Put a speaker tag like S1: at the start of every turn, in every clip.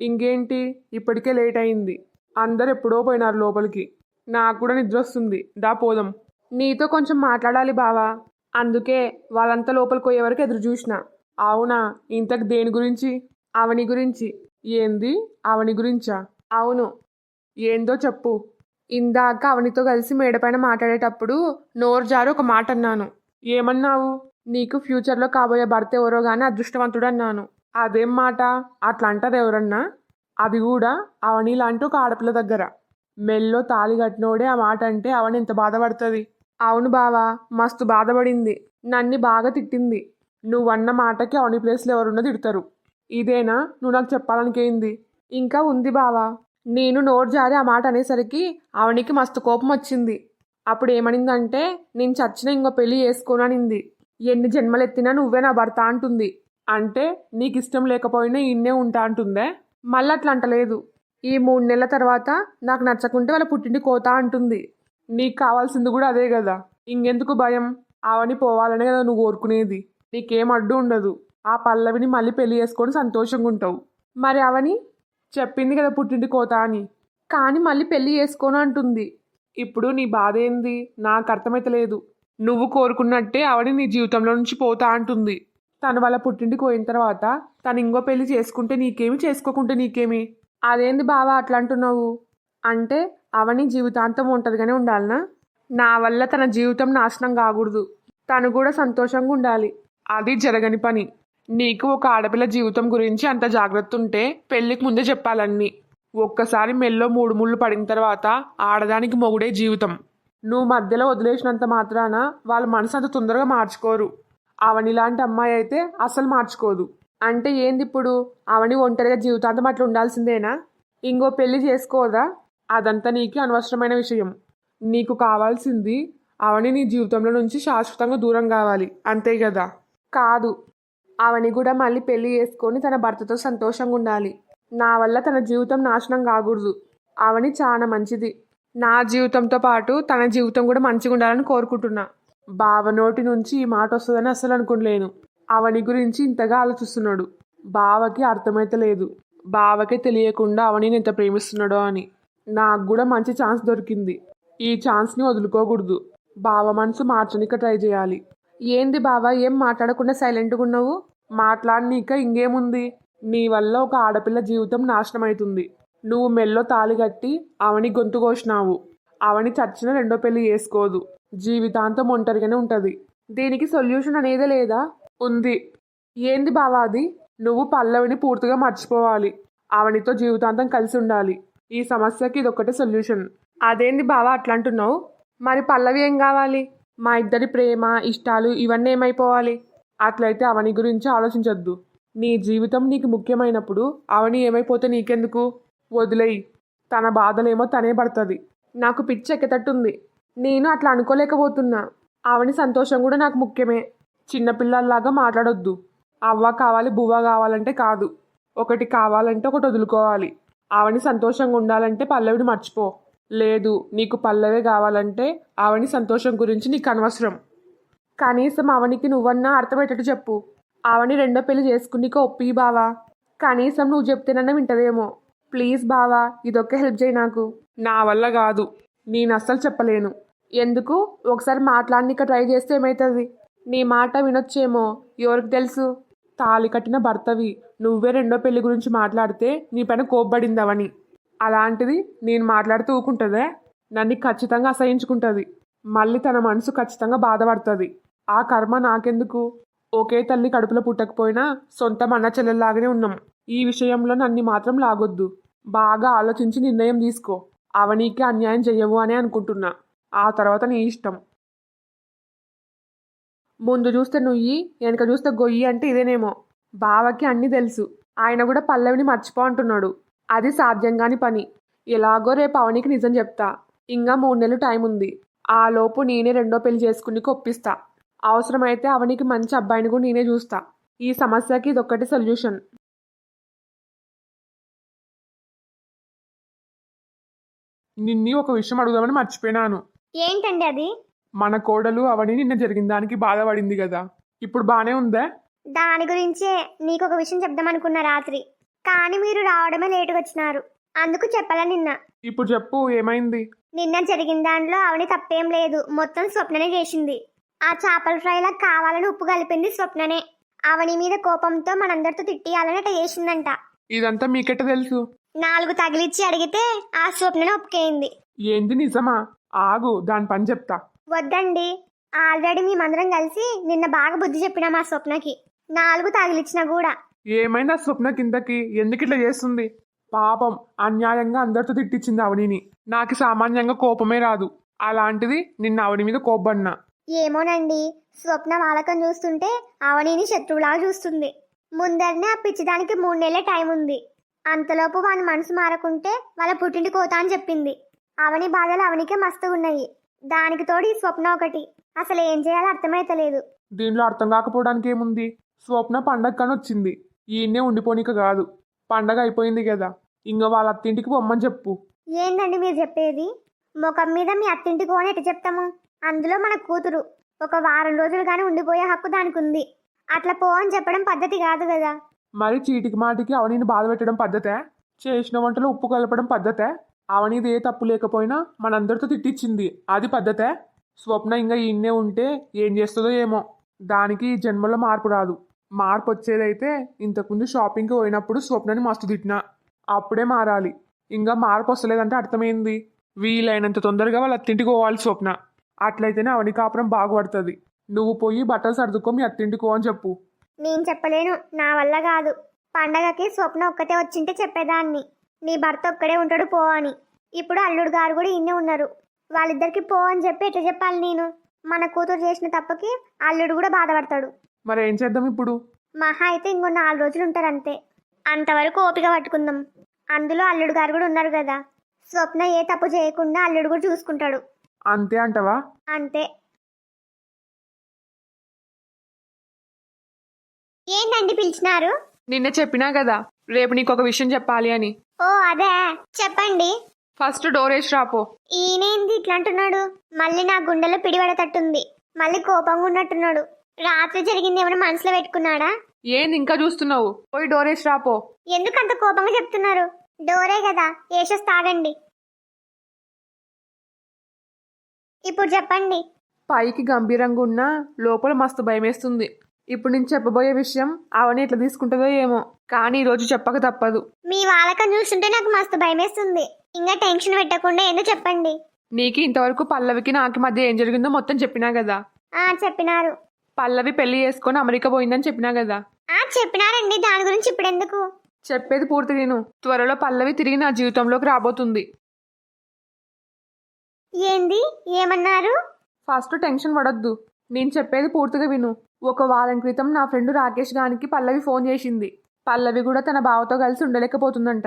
S1: ఇంకేంటి? ఇప్పటికే లేట్ అయింది. అందరు ఎప్పుడో పోయినారు లోపలికి. నాకు కూడా నిద్ర వస్తుంది. దా పోదాం. నీతో కొంచెం మాట్లాడాలి బావా. అందుకే వాళ్ళంతా లోపలికి పోయే వరకు ఎదురు చూసిన. అవునా? ఇంతకు దేని గురించి? అవని గురించి. ఏంది? అవని గురించా? అవును. ఏందో చెప్పు. ఇందాక అవనితో కలిసి మేడపైన మాట్లాడేటప్పుడు నోరు జారు ఒక మాట అన్నాను. ఏమన్నావు? నీకు ఫ్యూచర్లో కాబోయే భర్త ఎవరో కానీ అదృష్టవంతుడు అన్నాను. అదేం మాట? అట్లా అంటారు ఎవరన్నా? అది కూడా అవని లాంటి ఒక ఆడపిల్ల దగ్గర. మెల్లో తాళి కట్టినోడే ఆ మాట అంటే అవని ఎంత బాధపడుతుంది. అవును బావా మస్తు బాధపడింది. నన్ని బాగా తిట్టింది. నువ్వన్న మాటకి అవని ప్లేస్లో ఎవరున్నా తిడతారు. ఇదేనా? నువ్వు నాకు చెప్పాలనికేంది? ఇంకా ఉంది బావా. నేను నోరు జారి ఆ మాట అనేసరికి అవనికి మస్తు కోపం వచ్చింది. అప్పుడు ఏమనిందంటే నేను చచ్చిన ఇంకో పెళ్ళి చేసుకోననింది. ఎన్ని జన్మలు ఎత్తినా నువ్వే నా భర్త అంటుంది. అంటే నీకు ఇష్టం లేకపోయినా ఇన్నే ఉంటా అంటుందే? మళ్ళీ అట్లా అంటలేదు ఈ మూడు నెలల తర్వాత నాకు నచ్చకుంటే వాళ్ళ పుట్టింటి కోత అంటుంది. నీకు కావాల్సింది కూడా అదే కదా ఇంకెందుకు భయం? ఆవని పోవాలనే కదా నువ్వు కోరుకునేది. నీకేం అడ్డు ఉండదు. ఆ పల్లవిని మళ్ళీ పెళ్ళి చేసుకొని సంతోషంగా ఉంటావు మరి అవని? చెప్పింది కదా పుట్టింటి కోత అని. కానీ మళ్ళీ పెళ్ళి చేసుకోను అంటుంది. ఇప్పుడు నీ బాధ ఏంది నాకు అర్థమైతలేదు నువ్వు కోరుకున్నట్టే ఆవిడ నీ జీవితంలో నుంచి పోతా అంటుంది. తను వాళ్ళ పుట్టింటికి పోయిన తర్వాత తను ఇంకో పెళ్ళి చేసుకుంటే నీకేమి చేసుకోకుంటే నీకేమి? అదేంది బావా అట్లా అంటున్నావు అంటే అవని జీవితాంతం ఒంటరిగానే ఉండాలనా? నా వల్ల తన జీవితం నాశనం కాకూడదు. తను కూడా సంతోషంగా ఉండాలి. అది జరగని పని. నీకు ఒక ఆడపిల్ల జీవితం గురించి అంత జాగ్రత్త ఉంటే పెళ్ళికి ముందే చెప్పాలన్నీ. ఒక్కసారి మెల్లో మూడు ముళ్ళు పడిన తర్వాత ఆడదానికి మొగుడే జీవితం. నువ్వు మధ్యలో వదిలేసినంత మాత్రాన వాళ్ళ మనసు అంత తొందరగా మార్చుకోరు. ఆవని లాంటి అమ్మాయి అయితే అసలు మార్చుకోదు. అంటే ఏంది ఇప్పుడు? ఆవని ఒంటరిగా జీవితాంతం అట్లా ఉండాల్సిందేనా? ఇంకో పెళ్ళి చేసుకోదా? అదంతా నీకు అనవసరమైన విషయం. నీకు కావాల్సింది అవని నీ జీవితంలో నుంచి శాశ్వతంగా దూరం కావాలి. అంతే కదా కాదు. అవని కూడా మళ్ళీ పెళ్ళి చేసుకొని తన భర్తతో సంతోషంగా ఉండాలి. నా వల్ల తన జీవితం నాశనం కాకూడదు. అవని చాలా మంచిది. నా జీవితంతో పాటు తన జీవితం కూడా మంచిగా ఉండాలని కోరుకుంటున్నా. బావ నోటి నుంచి ఈ మాట వస్తుందని అస్సలు అనుకోలేను. అవని గురించి ఇంతగా ఆలోచిస్తున్నాడు. బావకి అర్థమైతలేదు బావకే తెలియకుండా అవనిని ఎంత ప్రేమిస్తున్నాడో అని. నాకు కూడా మంచి ఛాన్స్ దొరికింది. ఈ ఛాన్స్ని వదులుకోకూడదు. బావ మనసు మార్చనిక ట్రై చేయాలి. ఏంది బావ ఏం మాట్లాడకుండా సైలెంట్గా ఉన్నావు? మాట్లాడనీక ఇంకేముంది? నీ వల్ల ఒక ఆడపిల్ల జీవితం నాశనం అవుతుంది నువ్వు మెల్లో తాళి కట్టి అవని గొంతు కోసినావు. అవని చచ్చిన రెండో పెళ్ళి చేసుకోదు. జీవితాంతం ఒంటరిగానే ఉంటుంది. దీనికి సొల్యూషన్ అనేది లేదా? ఉంది. ఏంది బావా అది? నువ్వు పల్లవిని పూర్తిగా మర్చిపోవాలి. ఆవనితో జీవితాంతం కలిసి ఉండాలి. ఈ సమస్యకి ఇదొక్కటే సొల్యూషన్. అదేంది బావా అట్లా అంటున్నావు మరి పల్లవి ఏం కావాలి? మా ఇద్దరి ప్రేమ ఇష్టాలు ఇవన్నీ ఏమైపోవాలి? అట్లయితే అవని గురించి ఆలోచించొద్దు. నీ జీవితం నీకు ముఖ్యమైనప్పుడు అవని ఏమైపోతే నీకెందుకు? వదిలేయి. తన బాధలేమో తనే పడుతుంది. నాకు పిచ్చి ఎక్కేటట్టుంది నేను అట్లా అనుకోలేకపోతున్నా. అవని సంతోషం కూడా నాకు ముఖ్యమే. చిన్నపిల్లల్లాగా మాట్లాడొద్దు. అవ్వ కావాలి బువ్వ కావాలంటే కాదు. ఒకటి కావాలంటే ఒకటి వదులుకోవాలి. ఆవని సంతోషంగా ఉండాలంటే పల్లవిని మర్చిపో. లేదు నీకు పల్లవే కావాలంటే ఆవని సంతోషం గురించి నీకు అనవసరం. కనీసం అవనికి నువ్వన్నా అర్థమయ్యేటట్టు చెప్పు. ఆవని రెండో పెళ్ళి చేసుకునిక ఒప్పి బావా. కనీసం నువ్వు చెప్తేనన్నా వింటదేమో ప్లీజ్ బావా ఇదొక్క హెల్ప్ చేయి నాకు. నా వల్ల కాదు. నేను అస్సలు చెప్పలేను. ఎందుకు? ఒకసారి మాట్లాడనిక ట్రై చేస్తే ఏమవుతుంది నీ మాట వినొచ్చేమో. ఎవరికి తెలుసు? తాళి కట్టిన భర్తవి. నువ్వే రెండో పెళ్ళి గురించి మాట్లాడితే నీ పైన కోప్పడింది అలాంటిది నేను మాట్లాడుతూ ఊకుంటుందే? నన్ను ఖచ్చితంగా అసహించుకుంటుంది. మళ్ళీ తన మనసు ఖచ్చితంగా బాధపడుతుంది. ఆ కర్మ నాకెందుకు? ఒకే తల్లి కడుపులో పుట్టకపోయినా సొంత అన్న చెల్లెల్లాగానే ఉన్నాం. ఈ విషయంలో నన్ను మాత్రం లాగొద్దు. బాగా ఆలోచించి నిర్ణయం తీసుకో. అవనీకి అన్యాయం చెయ్యవు అని అనుకుంటున్నా. ఆ తర్వాత నీ ఇష్టం. ముందు చూస్తే నుయ్యి వెనక చూస్తే గొయ్యి అంటే ఇదేనేమో. బావకి అన్నీ తెలుసు. ఆయన కూడా పల్లవిని మర్చిపో అంటున్నాడు. అది సాధ్యం కాని పని. ఎలాగో రేపు అవనికి నిజం చెప్తా. ఇంకా మూడు నెలలు టైం ఉంది. ఆ లోపు నేనే రెండో పెళ్ళి చేసుకుని ఒప్పిస్తా అవసరమైతే అవనికి మంచి అబ్బాయిని కూడా నేనే చూస్తా. ఈ సమస్యకి ఇదొక్కటి సొల్యూషన్. నిన్ని ఒక విషయం అడుగుదామని మర్చిపోయినాను.
S2: ఏంటండి అది?
S1: మన కోడలు అవని నిన్న జరిగిన దానికి బాధపడింది కదా. ఇప్పుడు బానే ఉందా?
S2: దాని గురించే నీకు ఒక విషయం చెప్దామనుకున్న రాత్రి. కానీ మీరు రావడమే లేటుగా వచ్చినారు. అందుకు చెప్పాలని నిన్న?
S1: ఇప్పుడు చెప్పు ఏమైంది?
S2: నిన్న జరిగిన దాంట్లో అవని తప్పేం లేదు. మొత్తం స్వప్ననే చేసింది. ఆ చేపల ఫ్రైలా కావాలని ఉప్పు కలిపింది స్వప్ననే. అవని మీద కోపంతో మనందరితో తిట్టియాలని అట్లా చేసిందంట.
S1: ఇదంతా మీకెట్ట తెలుసు?
S2: నాలుగు తగిలిచ్చి అడిగితే ఆ స్వప్ననే ఒప్పుకేయింది.
S1: ఏంది నిజమా? ఆగు దాని పని చెప్తా.
S2: వద్దండి. ఆల్రెడీ మేమందరం కలిసి నిన్న బాగా బుద్ధి చెప్పినాం ఆ స్వప్నకి. నాలుగు తగిలిచ్చినా కూడా.
S1: ఏమైంది ఆ స్వప్న కిందకి? ఎందుకు ఇట్లా చేస్తుంది? పాపం అన్యాయంగా అందరితో తిట్టించింది అవనిని. నాకు సామాన్యంగా కోపమే రాదు. అలాంటిది నిన్న అవని మీద కోపన్నా
S2: ఏమోనండి. స్వప్న వాలకం చూస్తుంటే అవనిని శత్రువులాగా చూస్తుంది. ముందరనే ఆ పిచ్చిదానికి మూడు నెలల టైం ఉంది అంతలోపు వాని మనసు మారకుంటే వాళ్ళ పుట్టింటి కోత అని చెప్పింది. అవని బాధలు అవనికే మస్తుగా ఉన్నాయి దానికి తోడు ఈ స్వప్న ఒకటి. అసలు ఏం చేయాలో అర్థమైతలేదు.
S1: దీనిలో అర్థం కాకపోవడానికి ఏముంది? స్వప్న పండగ కానీ వచ్చింది. ఈయన్నే ఉండిపోనిక కాదు. పండగ అయిపోయింది కదా ఇంక వాళ్ళ అత్తింటికి పొమ్మని చెప్పు.
S2: ఏందండి మీరు చెప్పేది? ముఖం మీద మీ అత్తింటికి పోని ఎట్ట చెప్తాము? అందులో మన కూతురు ఒక వారం రోజులు కానీ ఉండిపోయే హక్కు దానికి ఉంది అట్లా పో అని చెప్పడం పద్ధతి కాదు కదా
S1: మరి చీటికి మాటికి అవనీని బాధ పెట్టడం పద్ధతే? చేసిన వంటలో ఉప్పు కలపడం పద్ధతే? అవనీది ఏ తప్పు లేకపోయినా మనందరితో తిట్టించింది అది పద్ధతే? స్వప్న ఇంకా ఈయన్నే ఉంటే ఏం చేస్తుందో ఏమో. దానికి ఈ జన్మలో మార్పు రాదు. మార్పు వచ్చేదైతే ఇంతకుముందు షాపింగ్కి పోయినప్పుడు స్వప్నని మస్తు తిట్టినా. అప్పుడే మారాలి. ఇంకా మార్పు వస్తలేదంటే అర్థమైంది? వీలైనంత తొందరగా వాళ్ళ అత్తింటికి పోవాలి స్వప్న. అట్లయితేనే అవని కాపురం బాగుపడుతుంది. నువ్వు పోయి బట్టలు సర్దుకో మీ అత్తింటికి అని చెప్పు.
S2: నేను చెప్పలేను. నా వల్ల కాదు. పండగకి స్వప్న ఒక్కతే వచ్చింటే చెప్పేదాన్ని. నీ భర్త ఒక్కడే ఉంటాడు పో అని. ఇప్పుడు అల్లుడు గారు కూడా ఇన్నే ఉన్నారు. వాళ్ళిద్దరికి పో అని చెప్పి ఎట్లా చెప్పాలి నేను? మన కూతురు చేసిన తప్పకి అల్లుడు కూడా బాధపడతాడు.
S1: మరి ఏం చేద్దాం ఇప్పుడు?
S2: మహా అయితే ఇంకో నాలుగు రోజులు ఉంటారు అంతే అంతవరకు ఓపిక పట్టుకుందాం. అందులో అల్లుడు గారు కూడా ఉన్నారు కదా. స్వప్న ఏ తప్పు చేయకుండా అల్లుడు కూడా చూసుకుంటాడు.
S1: అంతే అంటవా?
S2: అంతే. ఏంటండి పిలిచినారు?
S1: నిన్న చెప్పినా కదా రేపు నీకు ఒక విషయం చెప్పాలి అని.
S2: ఓ అదే. చెప్పండి.
S1: ఫస్ట్ డోర్ వేసి రాపో.
S2: ఈయనేంది ఇట్లా అంటున్నాడు మళ్ళీ నా గుండెలో పిడిపడేటట్టుంది మళ్ళీ కోపంగా ఉన్నట్టున్నాడు. రాత్రి జరిగింది ఏమైనా మనసులో పెట్టుకున్నాడా?
S1: ఏంది ఇంకా చూస్తున్నావు? పోయి డోర్ వేసి రాపో.
S2: ఎందుకు అంత కోపంగా చెప్తున్నారు? డోరే కదా వేసేస్తాగండి ఇప్పుడు చెప్పండి.
S1: పైకి గంభీరంగా ఉన్నా లోపల మస్తు భయమేస్తుంది. ఇప్పుడు నేను చెప్పబోయే విషయం అవని ఎట్లా తీసుకుంటుందో ఏమో. కానీ ఈరోజు చెప్పక తప్పదు.
S2: మీ వాళ్ళకం చూస్తుంటే నాకు మస్తు భయమేస్తుంది. ఇంకా టెన్షన్ పెట్టకుండా ఏందో చెప్పండి.
S1: నీకు ఇంతవరకు పల్లవికి నాకు మధ్య ఏం జరిగిందో మొత్తం చెప్పినా కదా?
S2: ఆ చెప్పినారు.
S1: పల్లవి పెళ్ళి చేసుకొని అమెరికా పోయిందని చెప్పినా కదా?
S2: ఆ చెప్పినారండి. దాని గురించి ఇప్పుడు ఎందుకు?
S1: చెప్పేది పూర్తి నేను త్వరలో పల్లవి తిరిగి నా జీవితంలోకి రాబోతుంది.
S2: ఏంది? ఏమన్నారు?
S1: ఫస్ట్ టెన్షన్ పడొద్దు. నేను చెప్పేది పూర్తిగా విను. ఒక వారం క్రితం నా ఫ్రెండ్ రాకేష్ గానికి పల్లవి ఫోన్ చేసింది. పల్లవి కూడా తన బావతో కలిసి ఉండలేకపోతుందంట.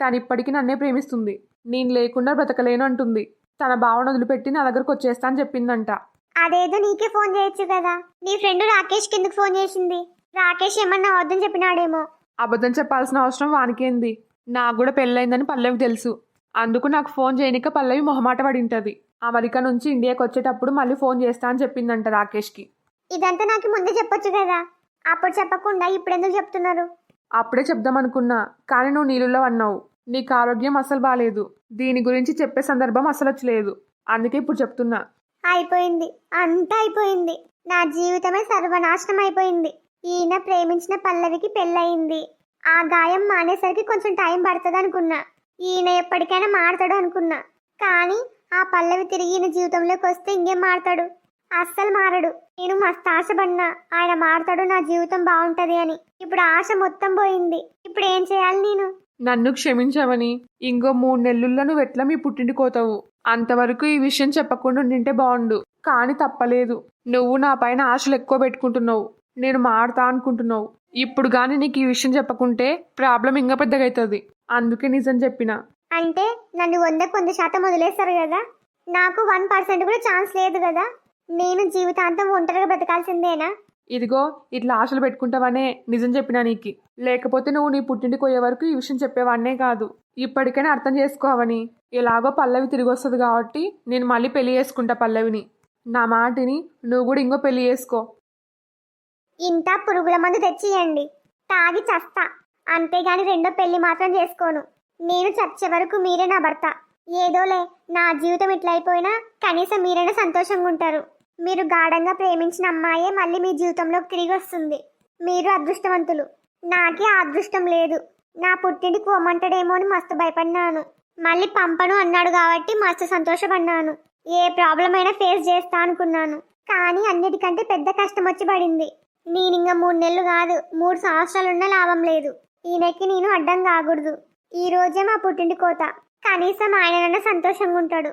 S1: తను ఇప్పటికీ నన్నే ప్రేమిస్తుంది. నేను లేకుండా బ్రతకలేను అంటుంది. తన బావను వదిలిపెట్టి నా దగ్గరకు వచ్చేస్తా అని చెప్పిందంట.
S2: అదేదో నీకే ఫోన్ చేయొచ్చు కదా. నీ ఫ్రెండ్ రాకేష్ కిందకు ఫోన్ చేసింది? రాకేష్ ఏమన్నా వద్దని చెప్పినాడేమో.
S1: అబద్ధం చెప్పాల్సిన అవసరం వానికేంది నాకు కూడా పెళ్ళైందని పల్లవి తెలుసు. అందుకు నాకు ఫోన్ చేయనిక పల్లవి మొహమాట పడింటది. అమెరికా నుంచి ఇండియాకి వచ్చేటప్పుడు మళ్ళీ ఫోన్ చేస్తా అని చెప్పిందంట రాకేష్కి.
S2: ఇదంతా నాకు ముందే చెప్పొచ్చు కదా. అప్పుడు చెప్పకుండా ఇప్పుడు ఎందుకు చెప్తున్నారు?
S1: అప్పుడే చెప్దామనుకున్నా కానీ నువ్వు నీళ్ళలో అన్నావు. నీకు ఆరోగ్యం అస్సలు బాగాలేదు దీని గురించి చెప్పే సందర్భం అసలు వచ్చలేదు. అందుకే ఇప్పుడు చెప్తున్నా.
S2: అయిపోయింది. అంతా అయిపోయింది. నా జీవితమే సర్వనాశనం అయిపోయింది. ఈయన ప్రేమించిన పల్లవికి పెళ్ళయింది. ఆ గాయం మానేసరికి కొంచెం టైం పడుతుంది అనుకున్నా. ఈయన ఎప్పటికైనా మారతాడు అనుకున్నా. కానీ ఆ పల్లవి తిరిగి ఈయన జీవితంలోకి వస్తే ఇంకేం మారతాడు? అస్సలు మారడు. నేను మస్తు ఆశపడినా ఆయన మారతాడు నా జీవితం బాగుంటది అని. ఇప్పుడు ఆశ మొత్తం పోయింది. ఇప్పుడు ఏం చేయాలి నేను?
S1: నన్ను క్షమించవని. ఇంకో మూడు నెలల్లో నువ్వు ఎట్లా మీ పుట్టింటి కోతావు? అంతవరకు ఈ విషయం చెప్పకుండా ఉండింటే బాగుండు. కానీ తప్పలేదు. నువ్వు నా పైన ఆశలు ఎక్కువ పెట్టుకుంటున్నావు. నేను మారుతా అనుకుంటున్నావు. ఇప్పుడు కానీ నీకు ఈ విషయం చెప్పకుంటే ప్రాబ్లం ఇంకా పెద్దగా అవుతుంది అందుకే నిజం చెప్పిన.
S2: అంటే నన్ను వందకు వంద శాతం వదిలేస్తారు కదా? నాకు వన్ పర్సెంట్ కూడా ఛాన్స్ లేదు కదా? నేను జీవితాంతం ఒంటరిగా బ్రతకాల్సిందేనా?
S1: ఇదిగో ఇట్లా ఆశలు పెట్టుకుంటావనే నిజం చెప్పినా నీకి. లేకపోతే నువ్వు నీ పుట్టింటికి పోయే వరకు ఈ విషయం చెప్పేవాన్నే కాదు. ఇప్పటికైనా అర్థం చేసుకోవని ఎలాగో పల్లవి తిరిగి వస్తుంది కాబట్టి నేను మళ్ళీ పెళ్ళి చేసుకుంటా పల్లవిని. నా మాటిని నువ్వు కూడా ఇంకో పెళ్ళి చేసుకో.
S2: ఇంత పురుగుల మందు తెచ్చియండి. తాగి చస్తా. అంతేగాని రెండో పెళ్ళి మాత్రం చేసుకోను. నేను చచ్చే వరకు మీరే నా భర్త. ఏదోలే నా జీవితం ఇట్లా అయిపోయినా కనీసం మీరైనా సంతోషంగా ఉంటారు మీరు గాఢంగా ప్రేమించిన అమ్మాయే మళ్ళీ మీ జీవితంలోకి తిరిగి వస్తుంది. మీరు అదృష్టవంతులు. నాకే అదృష్టం లేదు. నా పుట్టింటికి పోమంటాడేమో అని మస్తు భయపడినాను. మళ్ళీ పంపను అన్నాడు కాబట్టి మస్తు సంతోషపడినాను. ఏ ప్రాబ్లం అయినా ఫేస్ చేస్తా అనుకున్నాను. కానీ అన్నిటికంటే పెద్ద కష్టం వచ్చి పడింది. నేను ఇంకా మూడు నెలలు కాదు మూడు సంవత్సరాలున్నా లాభం లేదు. ఈయనకి నేను అడ్డం కాకూడదు. ఈ రోజే మా పుట్టింటి కోత. కనీసం ఆయననన్నా సంతోషంగా ఉంటాడు.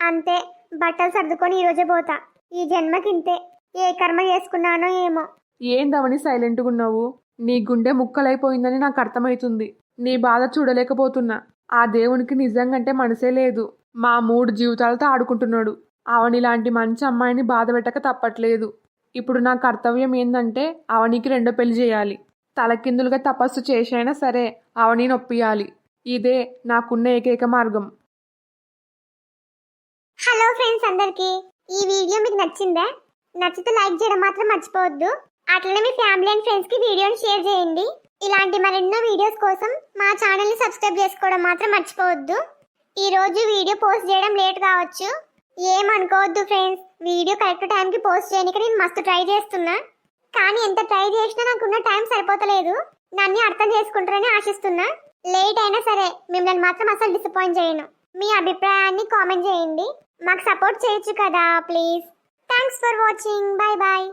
S2: అంతే బట్టలు సర్దుకొని ఈరోజే పోతా. ఈ జన్మకింతే ఏ కర్మ చేసుకున్నానో ఏమో.
S1: ఏందవని సైలెంట్గా ఉన్నావు? నీ గుండె ముక్కలైపోయిందని నాకు అర్థమవుతుంది. నీ బాధ చూడలేకపోతున్నా. ఆ దేవునికి నిజంగంటే మనసే లేదు. మా మూడు జీవితాలతో ఆడుకుంటున్నాడు. అవని లాంటి మంచి అమ్మాయిని బాధ పెట్టక తప్పట్లేదు. ఇప్పుడు నా కర్తవ్యం ఏంటంటే అవనికి రెండో పెళ్ళి చేయాలి. తలకిందులుగా తపస్సు చేసైనా సరే అవని నొప్పియాలి. ఇదే నాకున్న ఏకైక మార్గం.
S2: హలో ఫ్రెండ్స్ అందరికి. ఈ వీడియో మీకు నచ్చిందా? నచ్చితే లైక్ చేయడం మాత్రం మర్చిపోవద్దు. అట్లనే మీ ఫ్యామిలీ అండ్ ఫ్రెండ్స్కి వీడియోని షేర్ చేయండి. ఇలాంటి మరెన్నో వీడియోస్ కోసం మా ఛానల్ని సబ్స్క్రైబ్ చేసుకోవడం మాత్రం మర్చిపోవద్దు. ఈరోజు వీడియో పోస్ట్ చేయడం లేట్ కావచ్చు. ఏమనుకోవద్దు ఫ్రెండ్స్. వీడియో కరెక్ట్ టైంకి పోస్ట్ చేయడానికి నేను మస్తు ట్రై చేస్తున్నా. కానీ ఎంత ట్రై చేసినా నాకున్న టైం సరిపోతలేదు. నన్ను అర్థం చేసుకుంటారని ఆశిస్తున్నా. లేట్ అయినా సరే మిమ్మల్ని మాత్రం అసలు డిసప్పాయింట్ చేయను. మీ అభిప్రాయాన్ని కామెంట్ చేయండి. మాకు సపోర్ట్ చేయొచ్చు కదా please. Thanks for watching bye bye